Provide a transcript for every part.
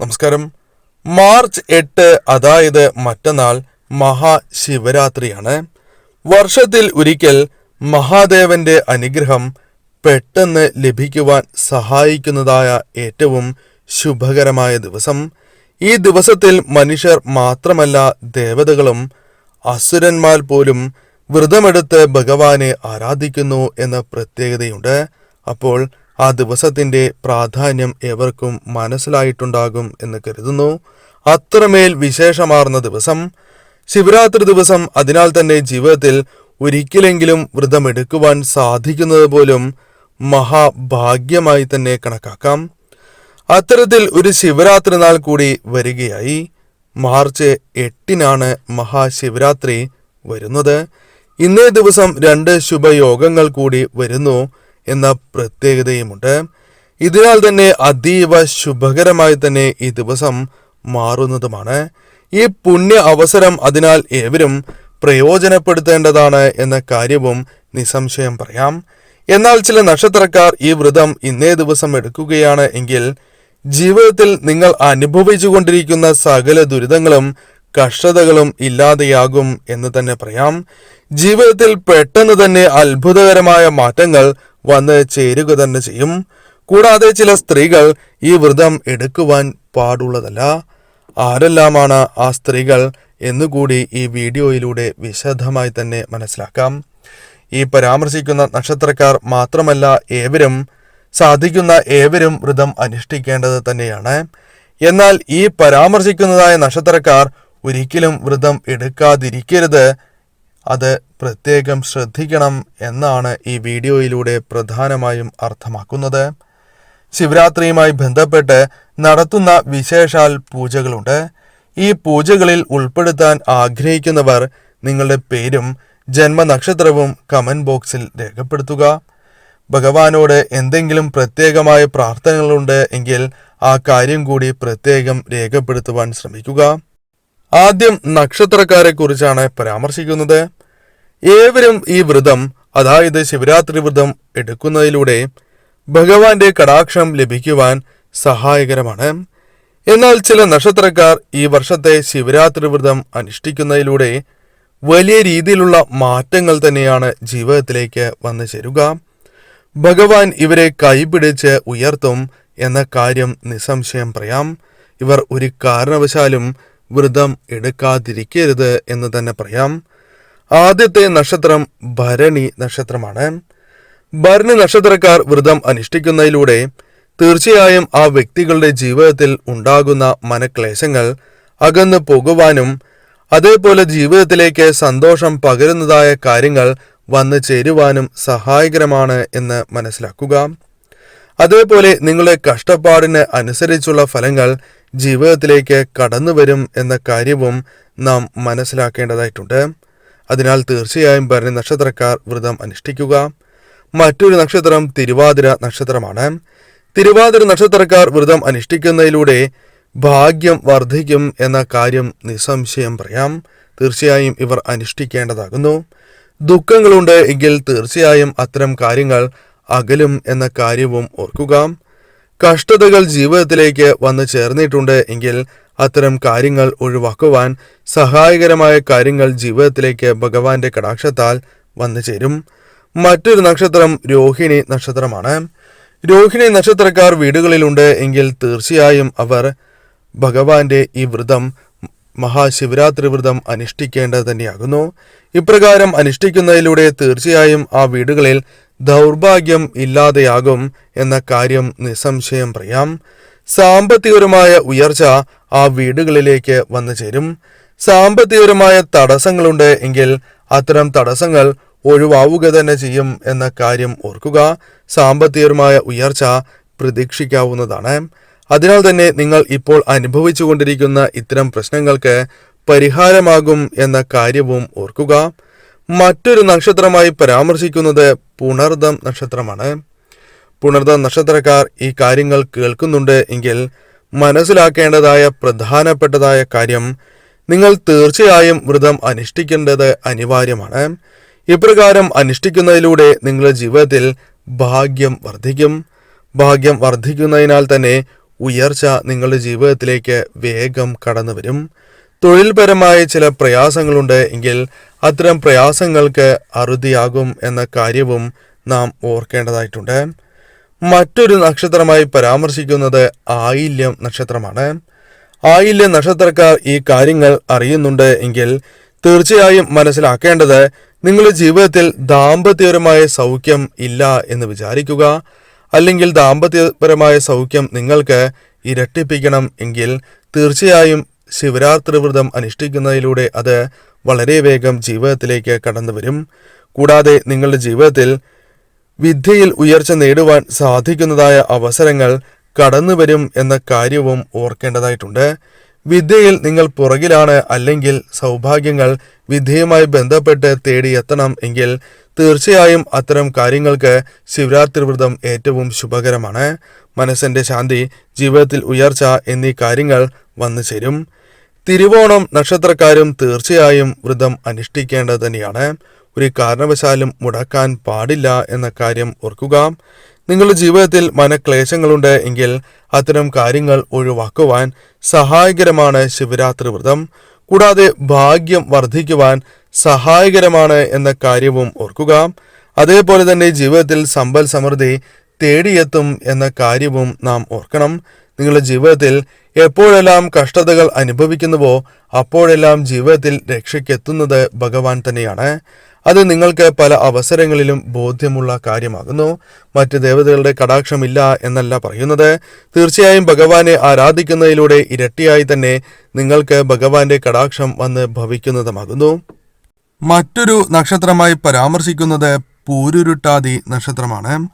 നമസ്കാരം. മാർച്ച് എട്ട് അതായത് മറ്റന്നാൾ മഹാശിവരാത്രിയാണ്. വർഷത്തിൽ ഒരിക്കൽ മഹാദേവന്റെ അനുഗ്രഹം പെട്ടെന്ന് ലഭിക്കുവാൻ സഹായിക്കുന്നതായ ഏറ്റവും ശുഭകരമായ ദിവസം. ഈ ദിവസത്തിൽ മനുഷ്യർ മാത്രമല്ല ദേവതകളും അസുരന്മാർ പോലും വ്രതമെടുത്ത് ഭഗവാനെ ആരാധിക്കുന്നു എന്ന പ്രത്യേകതയുണ്ട്. അപ്പോൾ ആ ദിവസത്തിന്റെ പ്രാധാന്യം ഏവർക്കും മനസ്സിലായിട്ടുണ്ടാകും എന്ന് കരുതുന്നു. അത്രമേൽ വിശേഷമാർന്ന ദിവസം. ശിവരാത്രി ദിവസം അതിനാൽ തന്നെ ജീവിതത്തിൽ ഒരിക്കലെങ്കിലും വ്രതമെടുക്കുവാൻ സാധിക്കുന്നത് പോലും മഹാഭാഗ്യമായി തന്നെ കണക്കാക്കാം. അത്തരത്തിൽ ഒരു ശിവരാത്രി നാൾ കൂടി വരികയായി. മാർച്ച് എട്ടിനാണ് മഹാശിവരാത്രി വരുന്നത്. ഇന്നേ ദിവസം രണ്ട് ശുഭയോഗങ്ങൾ കൂടി വരുന്നു. എന്ന പ്രത്യേകതയുമുണ്ട്. ഇതിനാൽ തന്നെ അതീവ ശുഭകരമായി തന്നെ ഈ ദിവസം മാറുന്നതുമാണ്. ഈ പുണ്യ അവസരം അതിനാൽ ഏവരും പ്രയോജനപ്പെടുത്തേണ്ടതാണ് എന്ന കാര്യവും നിസ്സംശയം പറയാം. എന്നാൽ ചില നക്ഷത്രക്കാർ ഈ വ്രതം ഇന്നേ ദിവസം എടുക്കുകയാണ് എങ്കിൽ ജീവിതത്തിൽ നിങ്ങൾ അനുഭവിച്ചു കൊണ്ടിരിക്കുന്ന സകല ദുരിതങ്ങളും കഷ്ടതകളും ഇല്ലാതെയാകും എന്ന് തന്നെ പറയാം. ജീവിതത്തിൽ പെട്ടെന്ന് തന്നെ അത്ഭുതകരമായ മാറ്റങ്ങൾ വന്ന് ചേരുക തന്നെ ചെയ്യും. കൂടാതെ ചില സ്ത്രീകൾ ഈ വ്രതം എടുക്കുവാൻ പാടുള്ളതല്ല. ആരെല്ലാമാണ് ആ സ്ത്രീകൾ എന്നുകൂടി ഈ വീഡിയോയിലൂടെ വിശദമായി തന്നെ മനസ്സിലാക്കാം. ഈ പരാമർശിക്കുന്ന നക്ഷത്രക്കാർ മാത്രമല്ല ഏവരും സാധിക്കുന്ന ഏവരും വ്രതം അനുഷ്ഠിക്കേണ്ടത് തന്നെയാണ്. എന്നാൽ ഈ പരാമർശിക്കുന്നതായ നക്ഷത്രക്കാർ ഒരിക്കലും വ്രതം എടുക്കാതിരിക്കരുത് അത് പ്രത്യേകം ശ്രദ്ധിക്കണം എന്നാണ് ഈ വീഡിയോയിലൂടെ പ്രധാനമായും അർത്ഥമാക്കുന്നത്. ശിവരാത്രിയുമായി ബന്ധപ്പെട്ട് നടത്തുന്ന വിശേഷാൽ പൂജകളുണ്ട്. ഈ പൂജകളിൽ ഉൾപ്പെടുത്താൻ ആഗ്രഹിക്കുന്നവർ നിങ്ങളുടെ പേരും ജന്മനക്ഷത്രവും കമന്റ് ബോക്സിൽ രേഖപ്പെടുത്തുക. ഭഗവാനോട് എന്തെങ്കിലും പ്രത്യേകമായ പ്രാർത്ഥനകളുണ്ട് എങ്കിൽ ആ കാര്യം കൂടി പ്രത്യേകം രേഖപ്പെടുത്തുവാൻ ശ്രമിക്കുക. ആദ്യം നക്ഷത്രക്കാരെ കുറിച്ചാണ് പരാമർശിക്കുന്നത്. ഏവരും ഈ വ്രതം അതായത് ശിവരാത്രി വ്രതം എടുക്കുന്നതിലൂടെ ഭഗവാന്റെ കടാക്ഷം ലഭിക്കുവാൻ സഹായകരമാണ്. എന്നാൽ ചില നക്ഷത്രക്കാർ ഈ വർഷത്തെ ശിവരാത്രി വ്രതം അനുഷ്ഠിക്കുന്നതിലൂടെ വലിയ രീതിയിലുള്ള മാറ്റങ്ങൾ തന്നെയാണ് ജീവിതത്തിലേക്ക് വന്നു ചേരുക. ഭഗവാൻ ഇവരെ കൈപിടിച്ച് ഉയർത്തും എന്ന കാര്യം നിസ്സംശയം പറയാം. ഇവർ ഒരു കാരണവശാലും വ്രതം എടുക്കാതിരിക്കരുത് എന്ന് തന്നെ പറയാം. ആദ്യത്തെ നക്ഷത്രം ഭരണി നക്ഷത്രമാണ്. ഭരണി നക്ഷത്രക്കാർ വ്രതം അനുഷ്ഠിക്കുന്നതിലൂടെ തീർച്ചയായും ആ വ്യക്തികളുടെ ജീവിതത്തിൽ ഉണ്ടാകുന്ന മനക്ലേശങ്ങൾ അകന്നു പോകുവാനും അതേപോലെ ജീവിതത്തിലേക്ക് സന്തോഷം പകരുന്നതായ കാര്യങ്ങൾ വന്നു ചേരുവാനും സഹായകരമാണ് എന്ന് മനസ്സിലാക്കുക. അതേപോലെ നിങ്ങളുടെ കഷ്ടപ്പാടിന് അനുസരിച്ചുള്ള ഫലങ്ങൾ ജീവിതത്തിലേക്ക് കടന്നു വരും എന്ന കാര്യവും നാം മനസ്സിലാക്കേണ്ടതായിട്ടുണ്ട്. അതിനാൽ തീർച്ചയായും ഭരണി നക്ഷത്രക്കാർ വ്രതം അനുഷ്ഠിക്കുക. മറ്റൊരു നക്ഷത്രം തിരുവാതിര നക്ഷത്രമാണ്. തിരുവാതിര നക്ഷത്രക്കാർ വ്രതം അനുഷ്ഠിക്കുന്നതിലൂടെ ഭാഗ്യം വർദ്ധിക്കും എന്ന കാര്യം നിസ്സംശയം പറയാം. തീർച്ചയായും ഇവർ അനുഷ്ഠിക്കേണ്ടതാകുന്നു. ദുഃഖങ്ങളുണ്ട് എങ്കിൽ തീർച്ചയായും അത്തരം കാര്യങ്ങൾ അകലും എന്ന കാര്യവും ഓർക്കുക. കഷ്ടതകൾ ജീവിതത്തിലേക്ക് വന്നു ചേർന്നിട്ടുണ്ട് എങ്കിൽ അത്തരം കാര്യങ്ങൾ ഒഴിവാക്കുവാൻ സഹായകരമായ കാര്യങ്ങൾ ജീവിതത്തിലേക്ക് ഭഗവാന്റെ കടാക്ഷത്താൽ വന്നു ചേരും. മറ്റൊരു നക്ഷത്രം രോഹിണി നക്ഷത്രമാണ്. രോഹിണി നക്ഷത്രക്കാർ വീടുകളിലുണ്ട് എങ്കിൽ തീർച്ചയായും അവർ ഭഗവാന്റെ ഈ വ്രതം മഹാശിവരാത്രി വ്രതം അനുഷ്ഠിക്കേണ്ടത് തന്നെയാകുന്നു. ഇപ്രകാരം അനുഷ്ഠിക്കുന്നതിലൂടെ തീർച്ചയായും ആ വീടുകളിൽ ദൗർഭാഗ്യം ഇല്ലാതെയാകും എന്ന കാര്യം നിസ്സംശയം പറയാം. സാമ്പത്തികപരമായ ഉയർച്ച ആ വീടുകളിലേക്ക് വന്നു ചേരും. സാമ്പത്തികപരമായ തടസ്സങ്ങളുണ്ട് എങ്കിൽ അത്തരം തടസ്സങ്ങൾ ഒഴിവാവുക തന്നെ ചെയ്യും എന്ന കാര്യം ഓർക്കുക. സാമ്പത്തികപരമായ ഉയർച്ച പ്രതീക്ഷിക്കാവുന്നതാണ്. അതിനാൽ തന്നെ നിങ്ങൾ ഇപ്പോൾ അനുഭവിച്ചുകൊണ്ടിരിക്കുന്ന ഇത്തരം പ്രശ്നങ്ങൾക്ക് പരിഹാരമാകും എന്ന കാര്യവും ഓർക്കുക. മറ്റൊരു നക്ഷത്രമായി പരാമർശിക്കുന്നത് പുണർദം നക്ഷത്രമാണ്. പുണർദം നക്ഷത്രക്കാർ ഈ കാര്യങ്ങൾ കേൾക്കുന്നുണ്ട് എങ്കിൽ മനസ്സിലാക്കേണ്ടതായ പ്രധാനപ്പെട്ടതായ കാര്യം നിങ്ങൾ തീർച്ചയായും വ്രതം അനുഷ്ഠിക്കേണ്ടത് അനിവാര്യമാണ്. ഇപ്രകാരം അനുഷ്ഠിക്കുന്നതിലൂടെ നിങ്ങളുടെ ജീവിതത്തിൽ ഭാഗ്യം വർദ്ധിക്കും. ഭാഗ്യം വർദ്ധിക്കുന്നതിനാൽ തന്നെ ഉയർച്ച നിങ്ങളുടെ ജീവിതത്തിലേക്ക് വേഗം കടന്നു വരും തൊഴിൽപരമായ ചില പ്രയാസങ്ങളുണ്ട് എങ്കിൽ അത്തരം പ്രയാസങ്ങൾക്ക് അറുതിയാകും എന്ന കാര്യവും നാം ഓർക്കേണ്ടതായിട്ടുണ്ട്. മറ്റൊരു നക്ഷത്രമായി പരാമർശിക്കുന്നത് ആയില്യം നക്ഷത്രമാണ്. ആയില്യ നക്ഷത്രക്കാർ ഈ കാര്യങ്ങൾ അറിയുന്നുണ്ട് എങ്കിൽ തീർച്ചയായും മനസ്സിലാക്കേണ്ടത് നിങ്ങളുടെ ജീവിതത്തിൽ ദാമ്പത്യപരമായ സൗഖ്യം ഇല്ല എന്ന് വിചാരിക്കുക. അല്ലെങ്കിൽ ദാമ്പത്യപരമായ സൗഖ്യം നിങ്ങൾക്ക് ഇരട്ടിപ്പിക്കണം എങ്കിൽ തീർച്ചയായും ശിവരാത്രി വ്രതം അനുഷ്ഠിക്കുന്നതിലൂടെ അത് വളരെ വേഗം ജീവിതത്തിലേക്ക് കടന്നു വരും. കൂടാതെ നിങ്ങളുടെ ജീവിതത്തിൽ വിദ്യയിൽ ഉയർച്ച നേടുവാൻ സാധിക്കുന്നതായ അവസരങ്ങൾ കടന്നു വരും എന്ന കാര്യവും ഓർക്കേണ്ടതായിട്ടുണ്ട്. വിദ്യയിൽ നിങ്ങൾ പുറകിലാണ് അല്ലെങ്കിൽ സൗഭാഗ്യങ്ങൾ വിദ്യയുമായി ബന്ധപ്പെട്ട് തേടിയെത്തണം എങ്കിൽ തീർച്ചയായും അത്തരം കാര്യങ്ങൾക്ക് ശിവരാത്രി വ്രതം ഏറ്റവും ശുഭകരമാണ്. മനസ്സിന്റെ ശാന്തി ജീവിതത്തിൽ ഉയർച്ച എന്നീ കാര്യങ്ങൾ വന്നു ചേരും. തിരുവോണം നക്ഷത്രക്കാരും തീർച്ചയായും വ്രതം അനുഷ്ഠിക്കേണ്ടത് തന്നെയാണ്. ഒരു കാരണവശാലും മുടക്കാൻ പാടില്ല എന്ന കാര്യം ഓർക്കുക. നിങ്ങളുടെ ജീവിതത്തിൽ മനക്ലേശങ്ങളുണ്ട് എങ്കിൽ അത്തരം കാര്യങ്ങൾ ഒഴിവാക്കുവാൻ സഹായകരമാണ് ശിവരാത്രി വ്രതം. കൂടാതെ ഭാഗ്യം വർദ്ധിക്കുവാൻ സഹായകരമാണ് എന്ന കാര്യവും ഓർക്കുക. അതേപോലെ തന്നെ ജീവിതത്തിൽ സമ്പൽ സമൃദ്ധി തേടിയെത്തും എന്ന കാര്യവും നാം ഓർക്കണം. നിങ്ങളുടെ ജീവിതത്തിൽ എപ്പോഴെല്ലാം കഷ്ടതകൾ അനുഭവിക്കുന്നുവോ അപ്പോഴെല്ലാം ജീവിതത്തിൽ രക്ഷയ്ക്കെത്തുന്നത് ഭഗവാൻ തന്നെയാണ്. അത് നിങ്ങൾക്ക് പല അവസരങ്ങളിലും ബോധ്യമുള്ള കാര്യമാകുന്നു. മറ്റ് ദേവതകളുടെ കടാക്ഷമില്ല എന്നല്ല പറയുന്നത്. തീർച്ചയായും ഭഗവാനെ ആരാധിക്കുന്നതിലൂടെ ഇരട്ടിയായി തന്നെ നിങ്ങൾക്ക് ഭഗവാന്റെ കടാക്ഷം വന്ന് ഭവിക്കുന്നതുമാകുന്നു. മറ്റൊരു നക്ഷത്രമായി പരാമർശിക്കുന്നത് പൂരുരുട്ടാതി നക്ഷത്രമാണ്.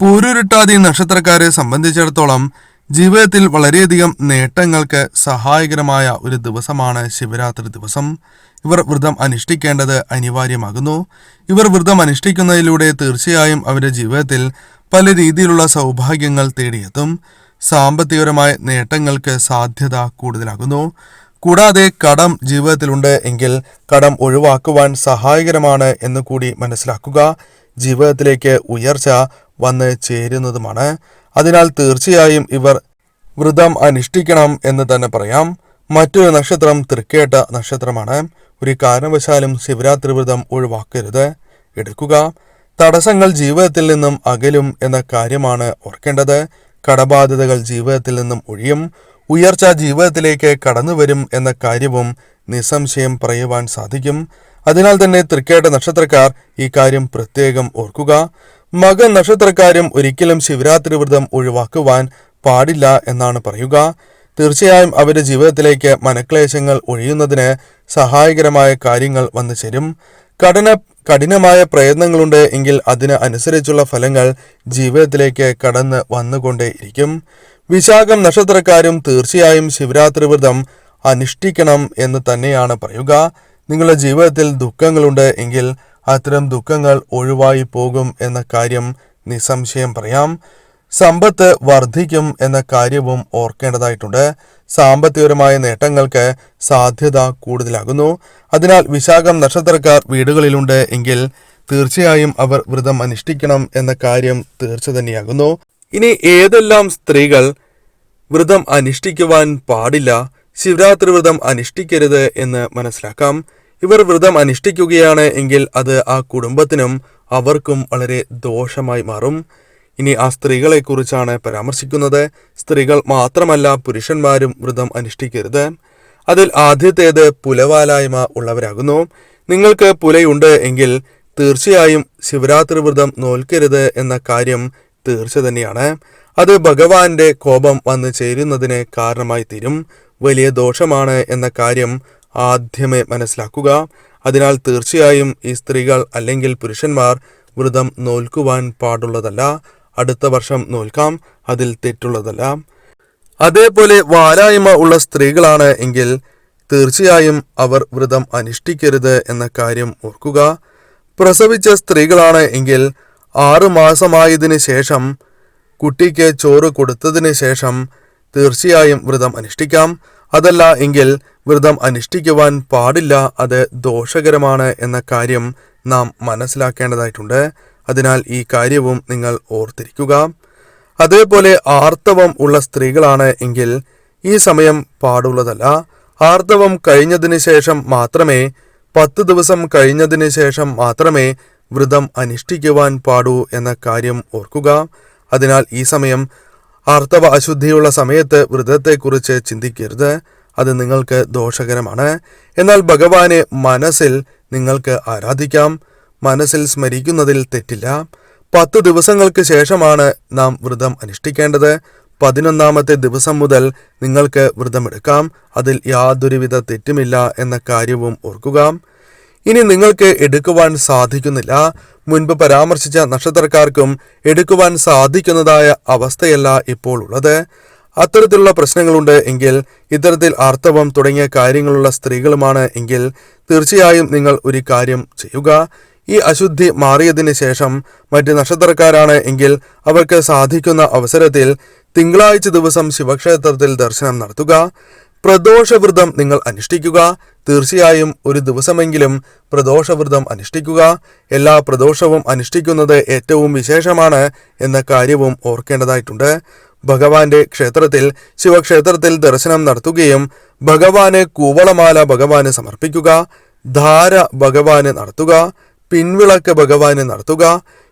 പൂരുരുട്ടാതി നക്ഷത്രക്കാരെ സംബന്ധിച്ചിടത്തോളം ജീവിതത്തിൽ വളരെയധികം നേട്ടങ്ങൾക്ക് സഹായകരമായ ഒരു ദിവസമാണ് ശിവരാത്രി ദിവസം. ഇവർ വ്രതം അനുഷ്ഠിക്കേണ്ടത് അനിവാര്യമാകുന്നു. ഇവർ വ്രതം അനുഷ്ഠിക്കുന്നതിലൂടെ തീർച്ചയായും അവരുടെ ജീവിതത്തിൽ പല രീതിയിലുള്ള സൗഭാഗ്യങ്ങൾ തേടിയെത്തും. സാമ്പത്തികപരമായ നേട്ടങ്ങൾക്ക് സാധ്യത കൂടുതലാകുന്നു. കൂടാതെ കടം ജീവിതത്തിലുണ്ട് എങ്കിൽ കടം ഒഴിവാക്കുവാൻ സഹായകരമാണ് എന്ന് കൂടി മനസ്സിലാക്കുക. ജീവിതത്തിലേക്ക് ഉയർച്ച വന്ന് ചേരുന്നതുമാണ്. അതിനാൽ തീർച്ചയായും ഇവർ വ്രതം അനുഷ്ഠിക്കണം എന്ന് തന്നെ പറയാം. മറ്റൊരു നക്ഷത്രം തൃക്കേട്ട നക്ഷത്രമാണ്. ഒരു കാരണവശാലും ശിവരാത്രി വ്രതം ഒഴിവാക്കരുത്. എടുക്കുക. തടസ്സങ്ങൾ ജീവിതത്തിൽ നിന്നും അകലും എന്ന കാര്യമാണ് ഓർക്കേണ്ടത്. കടബാധ്യതകൾ ജീവിതത്തിൽ നിന്നും ഒഴിയും. ഉയർച്ച ജീവിതത്തിലേക്ക് കടന്നുവരും എന്ന കാര്യവും നിസ്സംശയം പറയുവാൻ സാധിക്കും. അതിനാൽ തന്നെ തൃക്കേട്ട നക്ഷത്രക്കാർ ഈ കാര്യം പ്രത്യേകം ഓർക്കുക. മകൻ നക്ഷത്രക്കാരും ഒരിക്കലും ശിവരാത്രി വ്രതം ഒഴിവാക്കുവാൻ പാടില്ല എന്നാണ് പറയുക. തീർച്ചയായും അവരുടെ ജീവിതത്തിലേക്ക് മനക്ലേശങ്ങൾ ഒഴിയുന്നതിന് സഹായകരമായ കാര്യങ്ങൾ വന്നു ചേരും. കഠിന കഠിനമായ പ്രയത്നങ്ങളുണ്ട് എങ്കിൽ അതിന് അനുസരിച്ചുള്ള ഫലങ്ങൾ ജീവിതത്തിലേക്ക് കടന്ന് വന്നുകൊണ്ടേയിരിക്കും വിശാഖം നക്ഷത്രക്കാരും തീർച്ചയായും ശിവരാത്രി വ്രതം അനുഷ്ഠിക്കണം എന്ന് തന്നെയാണ് പറയുക. നിങ്ങളുടെ ജീവിതത്തിൽ ദുഃഖങ്ങളുണ്ട് എങ്കിൽ അത്തരം ദുഃഖങ്ങൾ ഒഴിവായി പോകും എന്ന കാര്യം നിസ്സംശയം പറയാം. സമ്പത്ത് വർദ്ധിക്കും എന്ന കാര്യവും ഓർക്കേണ്ടതായിട്ടുണ്ട്. സാമ്പത്തികപരമായ നേട്ടങ്ങൾക്ക് സാധ്യത കൂടുതലാകുന്നു. അതിനാൽ വിശാഖം നക്ഷത്രക്കാർ വീടുകളിലുണ്ട് എങ്കിൽ തീർച്ചയായും അവർ വ്രതം അനുഷ്ഠിക്കണം എന്ന കാര്യം തീർച്ച തന്നെയാകുന്നു. ഇനി ഏതെല്ലാം സ്ത്രീകൾ വ്രതം അനുഷ്ഠിക്കുവാൻ പാടില്ല? ശിവരാത്രി വ്രതം അനുഷ്ഠിക്കരുത് എന്ന് മനസ്സിലാക്കാം. ഇവർ വ്രതം അനുഷ്ഠിക്കുകയാണ് എങ്കിൽ അത് ആ കുടുംബത്തിനും അവർക്കും വളരെ ദോഷമായി മാറും. ഇനി ആ സ്ത്രീകളെക്കുറിച്ചാണ് പരാമർശിക്കുന്നത്. സ്ത്രീകൾ മാത്രമല്ല പുരുഷന്മാരും വ്രതം അനുഷ്ഠിക്കരുത്. അതിൽ ആദ്യത്തേത് പുലവാലായ്മ ഉള്ളവരാകുന്നു. നിങ്ങൾക്ക് പുലയുണ്ട് എങ്കിൽ തീർച്ചയായും ശിവരാത്രി വ്രതം നോൽക്കരുത് എന്ന കാര്യം തീർച്ച തന്നെയാണ്. അത് ഭഗവാന്റെ കോപം വന്നു ചേരുന്നതിന് കാരണമായി തീരും. വലിയ ദോഷമാണ് എന്ന കാര്യം ആദ്യമേ മനസ്സിലാക്കുക. അതിനാൽ തീർച്ചയായും ഈ സ്ത്രീകൾ അല്ലെങ്കിൽ പുരുഷന്മാർ വ്രതം നോൽക്കുവാൻ പാടുള്ളതല്ല. അടുത്ത വർഷം നോൽക്കാം അതിൽ തെറ്റുള്ളതല്ല. അതേപോലെ വാരായ്മ ഉള്ള സ്ത്രീകളാണ് എങ്കിൽ തീർച്ചയായും അവർ വ്രതം അനുഷ്ഠിക്കരുത് എന്ന കാര്യം ഓർക്കുക. പ്രസവിച്ച സ്ത്രീകളാണ് എങ്കിൽ ആറു മാസമായതിനു ശേഷം കുട്ടിക്ക് ചോറ് കൊടുത്തതിന് ശേഷം തീർച്ചയായും വ്രതം അനുഷ്ഠിക്കാം. അതല്ല എങ്കിൽ വ്രതം അനുഷ്ഠിക്കുവാൻ പാടില്ല അത് ദോഷകരമാണ് എന്ന കാര്യം നാം മനസ്സിലാക്കേണ്ടതായിട്ടുണ്ട്. അതിനാൽ ഈ കാര്യവും നിങ്ങൾ ഓർത്തിരിക്കുക. അതേപോലെ ആർത്തവം ഉള്ള സ്ത്രീകളാണ് എങ്കിൽ ഈ സമയം പാടുള്ളതല്ല. ആർത്തവം കഴിഞ്ഞതിന് ശേഷം മാത്രമേ പത്ത് ദിവസം കഴിഞ്ഞതിന് ശേഷം മാത്രമേ വ്രതം അനുഷ്ഠിക്കുവാൻ പാടൂ എന്ന കാര്യം ഓർക്കുക. അതിനാൽ ഈ സമയം ആർത്തവ അശുദ്ധിയുള്ള സമയത്ത് വ്രതത്തെക്കുറിച്ച് ചിന്തിക്കരുത്. അത് നിങ്ങൾക്ക് ദോഷകരമാണ്. എന്നാൽ ഭഗവാനെ മനസ്സിൽ നിങ്ങൾക്ക് ആരാധിക്കാം. മനസ്സിൽ സ്മരിക്കുന്നതിൽ തെറ്റില്ല. പത്ത് ദിവസങ്ങൾക്ക് ശേഷമാണ് നാം വ്രതം അനുഷ്ഠിക്കേണ്ടത്. പതിനൊന്നാമത്തെ ദിവസം മുതൽ നിങ്ങൾക്ക് വ്രതമെടുക്കാം. അതിൽ യാതൊരുവിധ തെറ്റുമില്ല എന്ന കാര്യവും ഓർക്കുക. ഇനി നിങ്ങൾക്ക് എടുക്കുവാൻ സാധിക്കുന്നില്ല. മുൻപ് പരാമർശിച്ച നക്ഷത്രക്കാർക്കും എടുക്കുവാൻ സാധിക്കുന്നതായ അവസ്ഥയല്ല ഇപ്പോൾ ഉള്ളത്. അത്തരത്തിലുള്ള പ്രശ്നങ്ങളുണ്ട് എങ്കിൽ ഇത്തരത്തിൽ ആർത്തവം തുടങ്ങിയ കാര്യങ്ങളുള്ള സ്ത്രീകളുമാണ് എങ്കിൽ തീർച്ചയായും നിങ്ങൾ ഒരു കാര്യം ചെയ്യുക. ഈ അശുദ്ധി മാറിയതിന് ശേഷം മറ്റ് നക്ഷത്രക്കാരാണ് എങ്കിൽ അവർക്ക് സാധിക്കുന്ന അവസരത്തിൽ തിങ്കളാഴ്ച ദിവസം ശിവക്ഷേത്രത്തിൽ ദർശനം നടത്തുക. പ്രദോഷവ്രതം നിങ്ങൾ അനുഷ്ഠിക്കുക. തീർച്ചയായും ഒരു ദിവസമെങ്കിലും പ്രദോഷവ്രതം അനുഷ്ഠിക്കുക. എല്ലാ പ്രദോഷവും അനുഷ്ഠിക്കുന്നത് ഏറ്റവും വിശേഷമാണ് എന്ന കാര്യവും ഓർക്കേണ്ടതായിട്ടുണ്ട്. ഭഗവാന്റെ ക്ഷേത്രത്തിൽ ശിവക്ഷേത്രത്തിൽ ദർശനം നടത്തുകയും ഭഗവാന് കൂവളമാല ഭഗവാന് സമർപ്പിക്കുക ധാര ഭഗവാന് നടത്തുക പിൻവിളക്ക് ഭഗവാന് നടത്തുക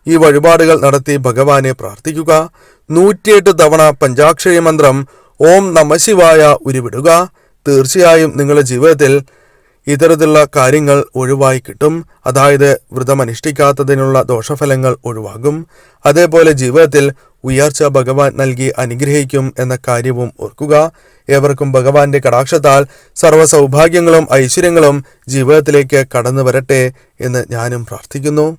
ഈ വഴിപാടുകൾ നടത്തി ഭഗവാനെ പ്രാർത്ഥിക്കുക. നൂറ്റിയെട്ട് തവണ പഞ്ചാക്ഷരി മന്ത്രം ഓം നമശിവായ ഉരുവിടുക. തീർച്ചയായും നിങ്ങളുടെ ജീവിതത്തിൽ ഇത്തരത്തിലുള്ള കാര്യങ്ങൾ ഒഴിവായി കിട്ടും. അതായത് വ്രതമനുഷ്ഠിക്കാത്തതിനുള്ള ദോഷഫലങ്ങൾ ഒഴിവാകും. അതേപോലെ ജീവിതത്തിൽ ഉയർച്ച ഭഗവാൻ നൽകി അനുഗ്രഹിക്കും എന്ന കാര്യവും ഓർക്കുക. ഏവർക്കും ഭഗവാന്റെ കടാക്ഷത്താൽ സർവ സൗഭാഗ്യങ്ങളും ഐശ്വര്യങ്ങളും ജീവിതത്തിലേക്ക് കടന്നു വരട്ടെ എന്ന് ഞാനും പ്രാർത്ഥിക്കുന്നു.